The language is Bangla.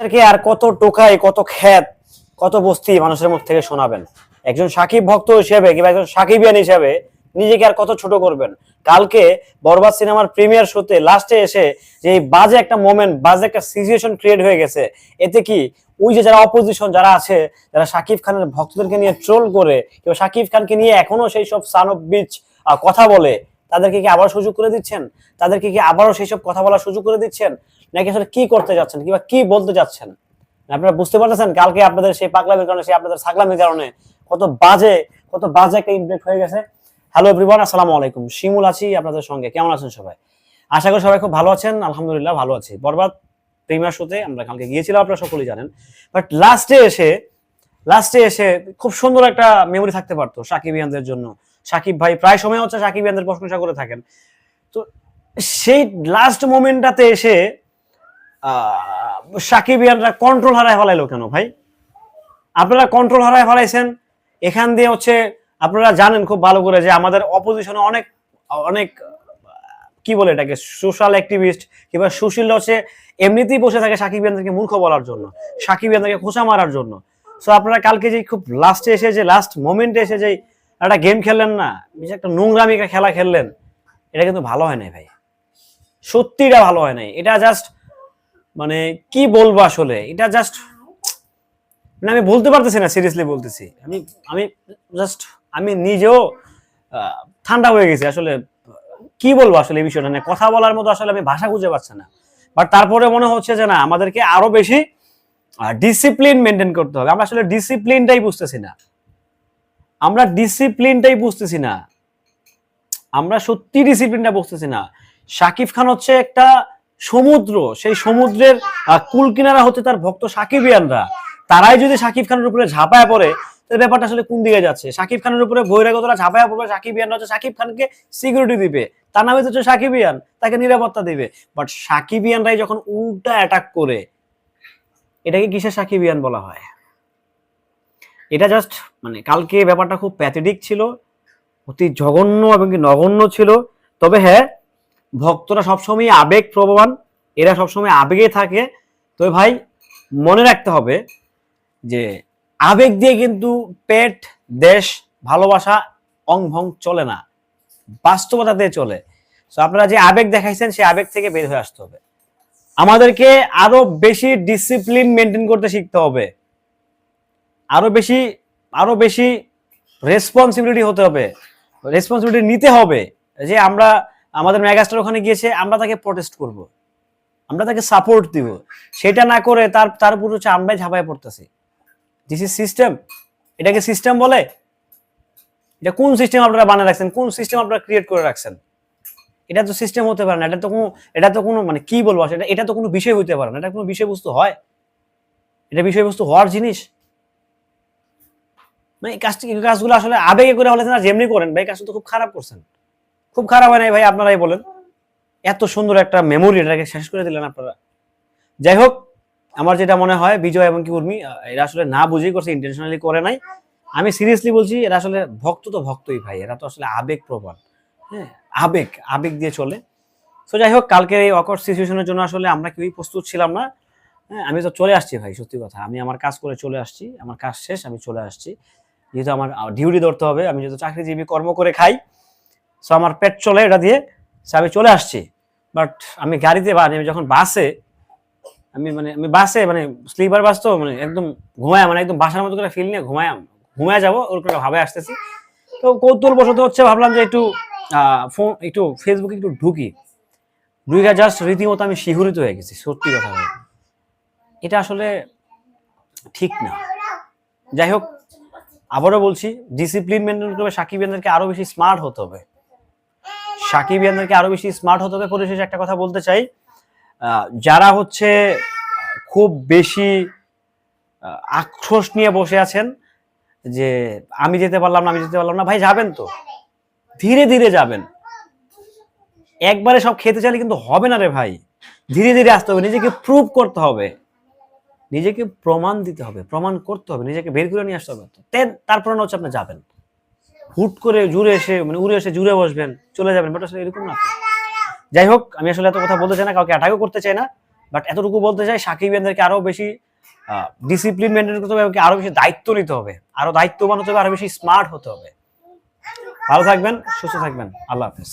আর কত টোকাই কত খ্যাত, কত বস্তি মানুষের মুখ থেকে শোনাবেন। একজন সাকিব ভক্ত হিসেবে কিংবা একজন সাকিবিয়ান হিসেবে নিজেকে আর কত ছোট করবেন? কালকে বরবাদ সিনেমার প্রিমিয়ার শোতে লাস্টে এসে যে বাজে একটা মোমেন্ট বাজে একটা সিচুয়েশন ক্রিয়েট হয়ে গেছে, এতে কি ওই যে যারা অপোজিশন যারা আছে, যারা সাকিব খানের ভক্তদেরকে নিয়ে ট্রোল করে, কিংবা সাকিব খানকে নিয়ে এখনও সেই সব সান অফ বিচ কথা বলে, তাদেরকে কি আবার সুযোগ করে দিচ্ছেন? তাদেরকে কি আবারও সেই সব কথা বলার সুযোগ করে দিচ্ছেন? নাকি আসলে কি করতে যাচ্ছেন কিংবা কি বলতে যাচ্ছেন? আপনারা বুঝতে পারতেছেন কালকে আপনাদের সেই পাগলামির কারণে, সেই আপনাদের ছাগলামির কারণে কত বাজে কত বাজে একটা ইমপ্যাক্ট হয়ে গেছে। হ্যালো এভরিওয়ান আসসালামু আলাইকুম। শিমুল আছি আপনাদের সঙ্গে। কেমন আছেন সবাই? আশা করি সবাই খুব ভালো আছেন। আলহামদুলিল্লাহ ভালো আছি। বরবাদ প্রিমিয়ার শোতে আমরা কালকে গিয়েছিলাম, আপনারা সকলেই জানেন। বাট লাস্টে এসে লাস্টে এসে খুব সুন্দর একটা মেমরি থাকতে পারতো সাকিব ইয়ানদের জন্য। সাকিব ভাই প্রায় সময় হচ্ছে সাকিব ইয়ানদের প্রশংসা করে থাকেন। তো সেই লাস্ট মোমেন্টটাতে এসে আহ, সাকিব ইয়ানরা কন্ট্রোল হারায় ফেলাইলো কেন ভাই? আপনারা কন্ট্রোল হারায় ফেলাইছেন। এখান দিয়ে হচ্ছে আপনারা জানেন খুব ভালো করে যে আমাদের অপোজিশনে অনেক অনেক কি বলে এটাকে সোশ্যাল অ্যাক্টিভিস্ট কিংবা সুশীল হচ্ছে এমনিতেই বসে থাকে সাকিব ইয়ানদেরকে মূর্খ বলার জন্য সাকিব ইয়ানদেরকে খোঁচা মারার জন্য। সো আপনারা কালকে যে খুব লাস্টে এসে যে লাস্ট মোমেন্টে এসে যে একটা গেম খেললেন না বেশ একটা নোংরামি খেলা খেললেন এটা কিন্তু ভালো হয় নাই ভাই। সত্যিটা ভালো হয় নাই। এটা জাস্ট মানে কি বলব আসলে? এটা জাস্ট মানে আমি বলতে পারতেছি না সিরিয়াসলি বলতেছি। আমি আমি জাস্ট আমি নিজেও ঠান্ডা হয়ে গেছি আসলে। কি বলব আসলে এই বিষয়টা নিয়ে? কথা বলার মতো আসলে আমি ভাষা খুঁজে পাচ্ছি না। বাট তারপরে মনে হচ্ছে যে না, আমাদেরকে আরও বেশি ডিসিপ্লিন মেনটেন করতে হবে। আমরা আসলে ডিসিপ্লিনটাই বুঝতেছি না। আমরা ডিসিপ্লিনটাই বুঝতেছি না। আমরা সত্যি ডিসিপ্লিনটা বুঝতেছি না। শাকিব খান হচ্ছে একটা সমুদ্র, সেই সমুদ্রের কুল কিনারা হচ্ছে তার ভক্ত সাকিবিয়ানরা। তারাই যদি শাকিব খানের উপরে ঝাঁপায় পড়ে ব্যাপারটা আসলে কোন দিকে যাচ্ছে? শাকিব খানের উপরে বহিরাগতরা ঝাঁপায় পড়বে সাকিবিয়ান হচ্ছে শাকিব খানকে সিকিউরিটি দিবে। তার নামে হচ্ছে সাকিবিয়ান, তাকে নিরাপত্তা দিবে। বাট সাকিবিয়ানরাই যখন উল্টা অ্যাটাক করে, এটাকে কিসের সাকিবিয়ান বলা হয়? এটা জাস্ট মানে কালকে ব্যাপারটা খুব প্যাথেটিক ছিল, অতি জঘন্য এবং কি নগণ্য ছিল। তবে হ্যাঁ ভক্তরা সবসময় আবেগ প্রবণ, এরা সবসময় আবেগে থাকে। তো ভাই, মনে রাখতে হবে যে আবেগ দিয়ে কিন্তু পেট, দেশ, ভালোবাসা অং ভং চলে না, বাস্তবতা দিয়ে চলে। তো আপনারা যে আবেগ দেখাইছেন, সেই আবেগ থেকে বের হয়ে আসতে হবে। আমাদেরকে আরও বেশি ডিসিপ্লিন মেনটেন করতে শিখতে হবে। আরও বেশি আরও বেশি রেসপন্সিবিলিটি হতে হবে। রেসপন্সিবিলিটি নিতে হবে যে আমরা আমাদের মেগাস্টার ওখানে গিয়েছে, আমরা তাকে প্রটেস্ট করব। আমরা তাকে সাপোর্ট দিব। সেটা না করে তার তার উপর হচ্ছে আমরাই ঝাঁপায় পড়তেছি। দিস ইজ সিস্টেম এটাকে সিস্টেম বলে? এটা কোন সিস্টেম আপনারা বানিয়ে রাখছেন? কোন সিস্টেম আপনারা ক্রিয়েট করে রাখছেন? এটা তো সিস্টেম হতে পারে না। এটা তো কোনো, এটা তো কোনো মানে কি বলব? এটা এটা তো কোনো বিষয় হতে পারে না। এটা কোনো বিষয়বস্তু হয়? এটা বিষয়বস্তু হওয়ার জিনিস? মানে এই কাজটি কাজগুলো আসলে আবেগে করে হলে যেমনি করেন। ভাই কাজটা তো খুব খারাপ করছেন। খুব খারাপ হয় নাই ভাই, আপনারাই বলেন। এত সুন্দর একটা মেমোরি এটাকে শেষ করে দিলেন আপনারা। যাই হোক, আমার যেটা মনে হয়, বিজয় এবং কি উর্মি এরা আসলে না বুঝেই করছে ইন্টেনশনালি করে নাই। আমি সিরিয়াসলি বলছি, এরা আসলে ভক্ত তো ভক্তই ভাই, এরা তো আসলে আবেগ প্রবণ। হ্যাঁ আবেগ আবেগ দিয়ে চলে। তো যাই হোক, কালকের এই অকট সিচুয়েশনের জন্য আসলে আমরা কেউই প্রস্তুত ছিলাম না। হ্যাঁ আমি তো চলে আসছি ভাই, সত্যি কথা। আমি আমার কাজ করে চলে আসছি, আমার কাজ শেষ, আমি চলে আসছি। যেহেতু আমার ডিউটি ধরতে হবে, আমি যেহেতু চাকরিজীবী, কর্ম করে খাই। সো আমার পেট চলে, এটা দিয়ে সো আমি চলে আসছি। বাট আমি গাড়িতে বা আমি যখন বাসে, আমি মানে আমি বাসে মানে স্লিপার বাস তো মানে একদম ঘুমায় মানে একদম বাসার মতো করে ফিল নিয়ে ঘুমায় ঘুমায় যাব, ওরকম ভাবে আসতেছি। তো কৌতূহল বশত হচ্ছে ভাবলাম যে একটু ফোন একটু ফেসবুকে একটু ঢুকি। ঢুকে জাস্ট রীতিমতো আমি শিহরিত হয়ে গেছি, সত্যি কথা এটা আসলে ঠিক না। যাই হোক, আবারও বলছি ডিসিপ্লিন মেনটেন করবে, সাকিব ইয়ানদেরকে আরও বেশি স্মার্ট হতে হবে। সাকিব ইয়ানদেরকে আরও বেশি স্মার্ট হতে হবে পরিশেষে একটা কথা বলতে চাই। যারা হচ্ছে খুব বেশি আক্রোশ নিয়ে বসে আছেন যে আমি যেতে পারলাম না, আমি যেতে পারলাম না, ভাই যাবেন তো। ধীরে ধীরে যাবেন। একবারে সব খেতে চাইলে কিন্তু হবে না রে ভাই। ধীরে ধীরে আসতে হবে, নিজেকে প্রুভ করতে হবে। নিজেকে প্রমাণ দিতে হবে, প্রমাণ করতে হবে, নিজেকে বের করে নিয়ে আসতে হবে। তেন তারপরে হচ্ছে আপনি যাবেন। হুট করে জুড়ে এসে মানে উড়ে এসে জুড়ে বসবেন, চলে যাবেন বাট আসলে এরকম না। যাই হোক, আমি আসলে এত কথা বলতে চাই না, কাউকে অ্যাটাকও করতে চাই না বাট এতটুকু বলতে চাই সাকিবিয়ানদেরকে আরও বেশি ডিসিপ্লিন মেনটেন করতে হবে এবং আরও বেশি দায়িত্ব নিতে হবে আরও দায়িত্ববান হতে হবে আরও বেশি স্মার্ট হতে হবে। ভালো থাকবেন, সুস্থ থাকবেন, আল্লাহ হাফেজ।